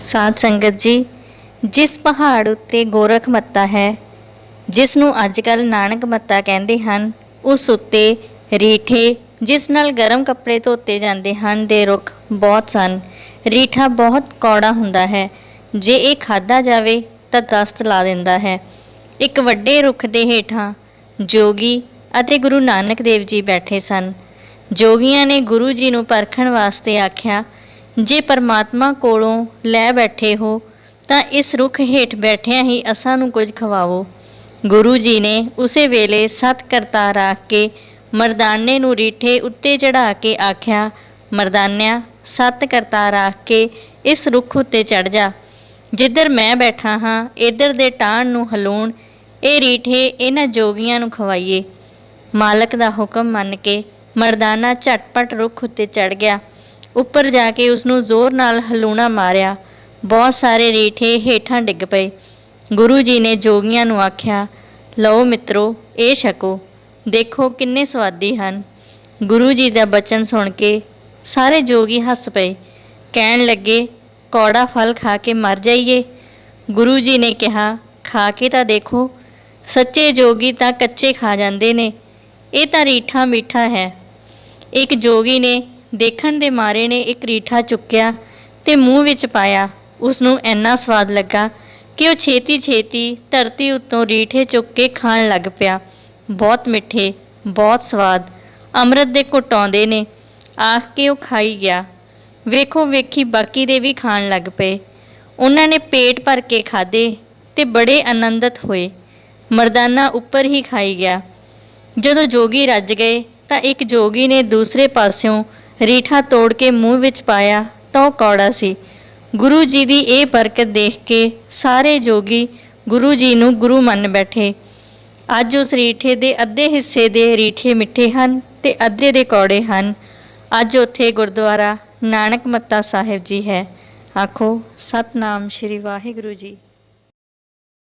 ਸਾਧ ਸੰਗਤ ਜੀ, ਜਿਸ ਪਹਾੜ ਉੱਤੇ ਗੋਰਖ ਮੱਤਾ ਹੈ ਜਿਸ ਨੂੰ ਅੱਜ ਅੱਜਕੱਲ ਨਾਨਕ ਮੱਤਾ ਕਹਿੰਦੇ ਹਨ, ਉਸ ਉੱਤੇ ਰੀਠੇ, ਜਿਸ ਨਾਲ ਗਰਮ ਕੱਪੜੇ ਧੋਤੇ ਜਾਂਦੇ ਹਨ ਦੇ ਰੁੱਖ ਬਹੁਤ ਸਨ। ਰੀਠਾ ਬਹੁਤ ਕੌੜਾ ਹੁੰਦਾ ਹੈ। ਜੇ ਇਹ ਖਾਦਾ ਜਾਵੇ ਤਾਂ ਦਸਤ ਲਾ ਦਿੰਦਾ ਹੈ। ਇੱਕ ਵੱਡੇ ਰੁੱਖ ਦੇ ਹੇਠਾਂ ਜੋਗੀ ਅਤੇ ਗੁਰੂ ਨਾਨਕ ਦੇਵ ਜੀ ਬੈਠੇ ਸਨ। ਜੋਗੀਆਂ ਨੇ ਗੁਰੂ ਜੀ ਨੂੰ ਪਰਖਣ ਵਾਸਤੇ ਆਖਿਆ ਜੇ ਪਰਮਾਤਮਾ ਕੋਲੋਂ ਲੈ ਬੈਠੇ ਹੋ, ਤਾਂ ਇਸ ਰੁੱਖ ਹੇਠ ਬੈਠਿਆਂ ਹੀ ਅਸਾਂ ਨੂੰ ਕੁਝ ਖਵਾਵੋ। ਗੁਰੂ ਜੀ ਨੇ ਉਸੇ ਵੇਲੇ ਸਤ ਕਰਤਾਰ ਆਖ ਕੇ ਮਰਦਾਨੇ ਨੂੰ ਰੀਠੇ ਉੱਤੇ ਚੜਾ ਕੇ ਆਖਿਆ, ਮਰਦਾਨਿਆ ਸਤ ਕਰਤਾਰ ਰੱਖ ਕੇ ਇਸ ਰੁੱਖ ਉੱਤੇ ਚੜ ਜਾ। ਜਿੱਧਰ ਮੈਂ ਬੈਠਾ ਹਾਂ ਇੱਧਰ ਦੇ ਟਾਣ ਨੂੰ ਹਲੂਣ, ਇਹ ਰੀਠੇ ਇਹਨਾਂ ਜੋਗੀਆਂ ਨੂੰ ਖਵਾਈਏ। ਮਾਲਕ ਦਾ ਹੁਕਮ ਮੰਨ ਕੇ ਮਰਦਾਨਾ ਝਟਪਟ ਰੁੱਖ ਉੱਤੇ ਚੜ ਗਿਆ। ਉੱਪਰ ਜਾ ਕੇ ਉਸ ਨੂੰ ਜ਼ੋਰ ਨਾਲ ਹਲੂਣਾ ਮਾਰਿਆ। ਬਹੁਤ ਸਾਰੇ ਰੀਠੇ ਹੇਠਾਂ ਡਿੱਗ ਪਏ। ਗੁਰੂ ਜੀ ਨੇ ਜੋਗੀਆਂ ਨੂੰ ਆਖਿਆ, ਲਓ ਮਿੱਤਰੋ, ਇਹ ਛਕੋ। ਦੇਖੋ ਕਿੰਨੇ ਸਵਾਦੀ ਹਨ। ਗੁਰੂ ਜੀ ਦਾ ਬਚਨ ਸੁਣ ਕੇ ਸਾਰੇ ਜੋਗੀ ਹੱਸ ਪਏ। ਕਹਿਣ ਲੱਗੇ, ਕੌੜਾ ਫਲ ਖਾ ਕੇ ਮਰ ਜਾਈਏ। ਗੁਰੂ ਜੀ ਨੇ ਕਿਹਾ, ਖਾ ਕੇ ਤਾਂ ਦੇਖੋ, ਸੱਚੇ ਜੋਗੀ ਤਾਂ ਕੱਚੇ ਖਾ ਜਾਂਦੇ ਨੇ। ਇਹ ਤਾਂ ਰੀਠਾ ਮਿੱਠਾ ਹੈ। ਇੱਕ ਜੋਗੀ ਨੇ ਦੇਖਣ ਦੇ ਮਾਰੇ ਨੇ ਇੱਕ ਰੀਠਾ ਚੁੱਕਿਆ ਤੇ ਮੂੰਹ ਵਿੱਚ ਪਾਇਆ। ਉਸ ਨੂੰ ਇੰਨਾ ਸਵਾਦ ਲੱਗਾ ਕਿ ਉਹ ਛੇਤੀ ਛੇਤੀ ਧਰਤੀ ਉੱਤੋਂ ਰੀਠੇ ਚੁੱਕ ਕੇ ਖਾਣ ਲੱਗ ਪਿਆ। ਬਹੁਤ ਮਿੱਠੇ, ਬਹੁਤ ਸਵਾਦ, ਅੰਮ੍ਰਿਤ ਦੇ ਘੁੱਟ ਆਉਂਦੇ ਨੇ। ਆਖ ਕੇ ਉਹ ਖਾਈ ਗਿਆ। ਵੇਖੋ ਵੇਖੀ ਬਾਕੀ ਦੇ ਵੀ ਖਾਣ ਲੱਗ ਪਏ। ਉਹਨਾਂ ਨੇ ਪੇਟ ਭਰ ਕੇ ਖਾਦੇ ਤੇ ਬੜੇ ਆਨੰਦਿਤ ਹੋਏ। ਮਰਦਾਨਾ ਉੱਪਰ ਹੀ ਖਾਈ ਗਿਆ। ਜਦੋਂ ਜੋਗੀ ਰੱਜ ਗਏ ਤਾਂ ਇੱਕ ਜੋਗੀ ਨੇ ਦੂਸਰੇ ਪਾਸਿਓਂ ਰੀਠਾ ਤੋੜ ਕੇ ਮੂੰਹ ਵਿੱਚ ਪਾਇਆ ਤਾਂ ਉਹ ਕੌੜਾ ਸੀ। ਗੁਰੂ ਜੀ ਦੀ ਇਹ ਬਰਕਤ ਦੇਖ ਕੇ ਸਾਰੇ ਜੋਗੀ ਗੁਰੂ ਜੀ ਨੂੰ ਗੁਰੂ ਮੰਨ ਬੈਠੇ। ਅੱਜ ਉਸ ਰੀਠੇ ਦੇ ਅੱਧੇ ਹਿੱਸੇ ਦੇ ਰੀਠੇ ਮਿੱਠੇ ਹਨ ਤੇ ਅੱਧੇ ਦੇ ਕੌੜੇ ਹਨ। ਅੱਜ ਉੱਥੇ ਗੁਰਦੁਆਰਾ ਨਾਨਕ ਮੱਤਾ ਸਾਹਿਬ ਜੀ ਹੈ। ਆਖੋ, ਸਤਨਾਮ ਸ਼੍ਰੀ ਵਾਹਿਗੁਰੂ ਜੀ।